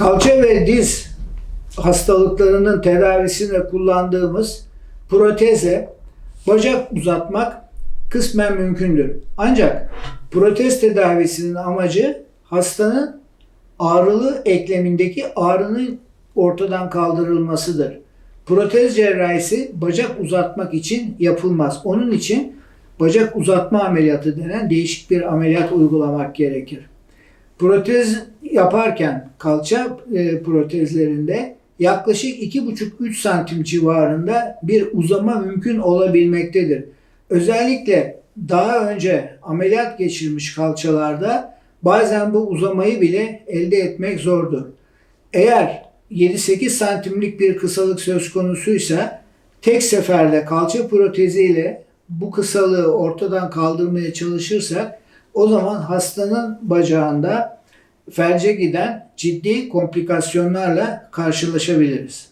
Kalça ve diz hastalıklarının tedavisinde kullandığımız proteze bacak uzatmak kısmen mümkündür. Ancak protez tedavisinin amacı hastanın ağrılı eklemindeki ağrının ortadan kaldırılmasıdır. Protez cerrahisi bacak uzatmak için yapılmaz. Onun için bacak uzatma ameliyatı denen değişik bir ameliyat uygulamak gerekir. Protez yaparken kalça e, protezlerinde yaklaşık 2,5-3 santim civarında bir uzama mümkün olabilmektedir. Özellikle daha önce ameliyat geçirmiş kalçalarda bazen bu uzamayı bile elde etmek zordur. Eğer 7-8 santimlik bir kısalık söz konusuysa tek seferde kalça proteziyle bu kısalığı ortadan kaldırmaya çalışırsak o zaman hastanın bacağında felce giden ciddi komplikasyonlarla karşılaşabiliriz.